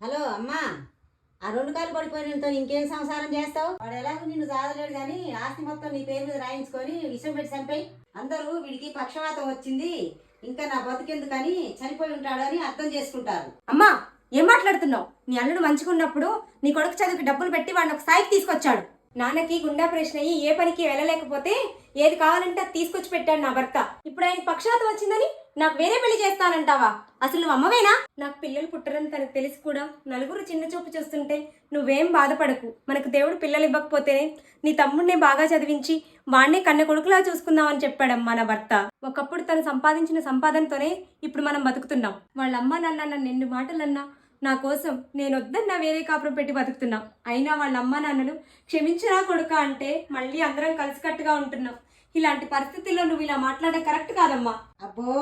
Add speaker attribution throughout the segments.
Speaker 1: Hello అమ్మా. ఆ రెండు కాలు పడిపోయినంతో ఇంకేం సంసారం చేస్తావు? వాడు ఎలాగో నిన్ను సాధలేడు కానీ ఆస్తి మొత్తం నీ పేరు మీద రాయించుకొని విషయం పెట్టి చంపాయి. అందరూ వీడికి పక్షవాతం వచ్చింది. ఇంకా నా బతుకెందుకని చనిపోయి ఉంటాడు అని అర్థం చేసుకుంటారు.
Speaker 2: అమ్మా ఏం మాట్లాడుతున్నావు? నీ అల్లుడు మంచుకున్నప్పుడు నీ కొడుకు చదువుకి డబ్బులు పెట్టి వాడిని ఒక స్థాయికి తీసుకొచ్చాడు. నాన్నకి గుండా ప్రశ్న అయ్యి ఏ పనికి వెళ్ళలేకపోతే ఏది కావాలంటే అది తీసుకొచ్చి పెట్టాడు నా భర్త. ఇప్పుడు ఆయన పక్షాతం వచ్చిందని నాకు వేరే పెళ్ళి చేస్తానంటావా? అసలు నువ్వు అమ్మవేనా? నాకు పిల్లలు పుట్టరని తనకు తెలిసి కూడా నలుగురు చిన్న చూపు చూస్తుంటే నువ్వేం బాధపడకు. మనకు దేవుడు పిల్లలు ఇవ్వకపోతేనే నీ తమ్ముడినే బాగా చదివించి వాణ్ణే కన్న కొడుకులా చూసుకుందామని చెప్పాడమ్మా నా భర్త. ఒకప్పుడు తను సంపాదించిన సంపాదనతోనే ఇప్పుడు మనం బతుకుతున్నాం. వాళ్ళ అమ్మ నాన్న నన్ను ఎన్ని మాటలన్నా నా కోసం నేను వద్దన్నా వేరే కాపురం పెట్టి బతుకుతున్నాం. అయినా వాళ్ళ అమ్మ నాన్నలు క్షమించరా కొడుక అంటే మళ్ళీ అందరం కలిసికట్టుగా ఉంటున్నాం. ఇలాంటి పరిస్థితుల్లో నువ్వు ఇలా మాట్లాడడం కరెక్ట్ కాదమ్మా.
Speaker 1: అబ్బో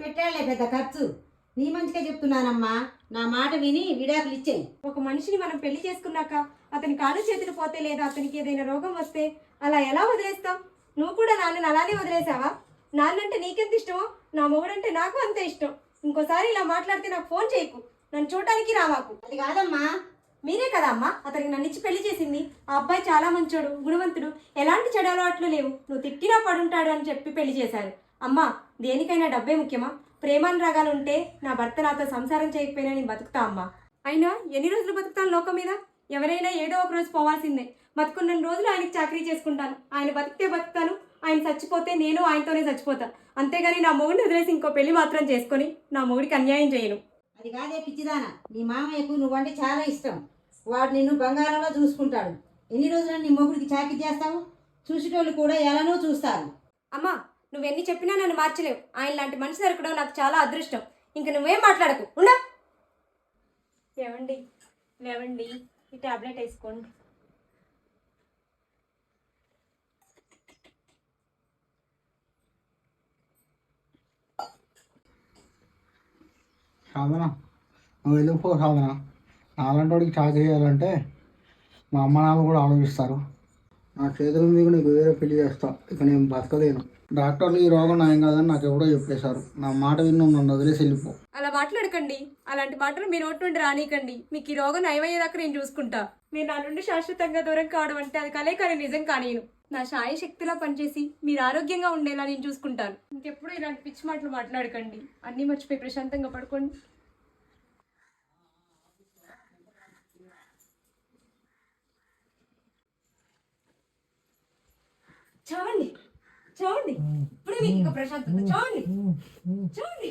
Speaker 1: పెట్టాళ్ళే పెద్ద ఖర్చు. నీ మంచిగా చెప్తున్నానమ్మా. నా మాట విని విడాకులు ఇచ్చేయి.
Speaker 2: ఒక మనిషిని మనం పెళ్ళి చేసుకున్నాక అతని కాలు చేతులు పోతే లేదా అతనికి ఏదైనా రోగం వస్తే అలా ఎలా వదిలేస్తాం? నువ్వు కూడా నాన్నని అలానే వదిలేసావా? నాన్నంటే నీకెంత ఇష్టమో నా మొగుడంటే నాకు అంతే ఇష్టం. ఇంకోసారి ఇలా మాట్లాడితే నాకు ఫోన్ చేయకు. నన్ను చూడటానికి రావాకు
Speaker 1: అది కాదమ్మా.
Speaker 2: మీరే కదా అమ్మా. అతనికి నన్ను ఇచ్చి పెళ్ళి చేసింది. ఆ అబ్బాయి చాలా మంచోడు గుణవంతుడు. ఎలాంటి చెడు అలవాట్లు లేవు. నువ్వు తిట్టినా పడుంటాడు అని చెప్పి పెళ్ళి చేశాను అమ్మా దేనికైనా డబ్బే ముఖ్యమా? ప్రేమానురాగాలు ఉంటే నా భర్త నాతో సంసారం చేయకపోయినా నేను బతుకుతా అమ్మా. అయినా ఎన్ని రోజులు బతుకుతాను లోకం మీద? ఎవరైనా ఏదో ఒక రోజు పోవాల్సిందే. బతుకున్న రోజులు ఆయనకి చాకరీ చేసుకుంటాను. ఆయన బతికితే బతుకుతాను. ఆయన చచ్చిపోతే నేను ఆయనతోనే చచ్చిపోతాను అంతేగాని నా మొగుడిని వదిలేసి ఇంకో పెళ్ళి మాత్రం చేసుకొని నా మొగుడికి అన్యాయం చేయను.
Speaker 1: అది కాదే పిచ్చిదాన. నీ మామయ్యకు నువ్వంటే చాలా ఇష్టం. వాడు నిన్ను బంగారంలో చూసుకుంటాడు. ఎన్ని రోజులు నీ మొగుడికి చాకి చేస్తావు? చూసేటోళ్ళు కూడా ఎలానో చూస్తారు.
Speaker 2: అమ్మా నువ్వెన్ని చెప్పినా నన్ను మార్చలేవు. ఆయన లాంటి మనిషి దొరకడం నాకు చాలా అదృష్టం. ఇంక నువ్వేం మాట్లాడకు. ఉండా. లేవండి. లేవండి. ఈ టాబ్లెట్ వేసుకోండి.
Speaker 3: సాధన నువ్వు ఎందుకు పో సాధన నాలాంటి వాడికి చాకరీ చేయాలంటే మా అమ్మ నాన్న కూడా ఆలోచిస్తారు. నా చేతుల మీద నీకు వేరే పెళ్ళి చేస్తా. ఇక నేను బతకలేను. డాక్టర్లు ఈ రోగం నయం కాదని నాకు ఎవడో చెప్పేశారు. నా మాట విన్ను నన్ను వదిలేసి వెళ్ళిపో.
Speaker 2: అలా మాట్లాడకండి. అలాంటి మాటలు మీ నోటి నుండి రానికండి మీకు ఈ రోగం నయమయ్యేదాకా నేను చూసుకుంటా. మీరు నా నుండి శాశ్వతంగా దూరం కావడం అంటే అది కలే కానీ నిజం కానీను నా శాయ శక్తిలా పనిచేసి మీరు ఆరోగ్యంగా ఉండేలా నేను చూసుకుంటాను. ఇంకెప్పుడు ఇలాంటి పిచ్చి మాటలు మాట్లాడకండి. అన్నీ మర్చిపోయి ప్రశాంతంగా పడుకోండి. చావండి. చావండి. ఇప్పుడే మీకు ఇంకా ప్రశాంతత చావండి. చావండి.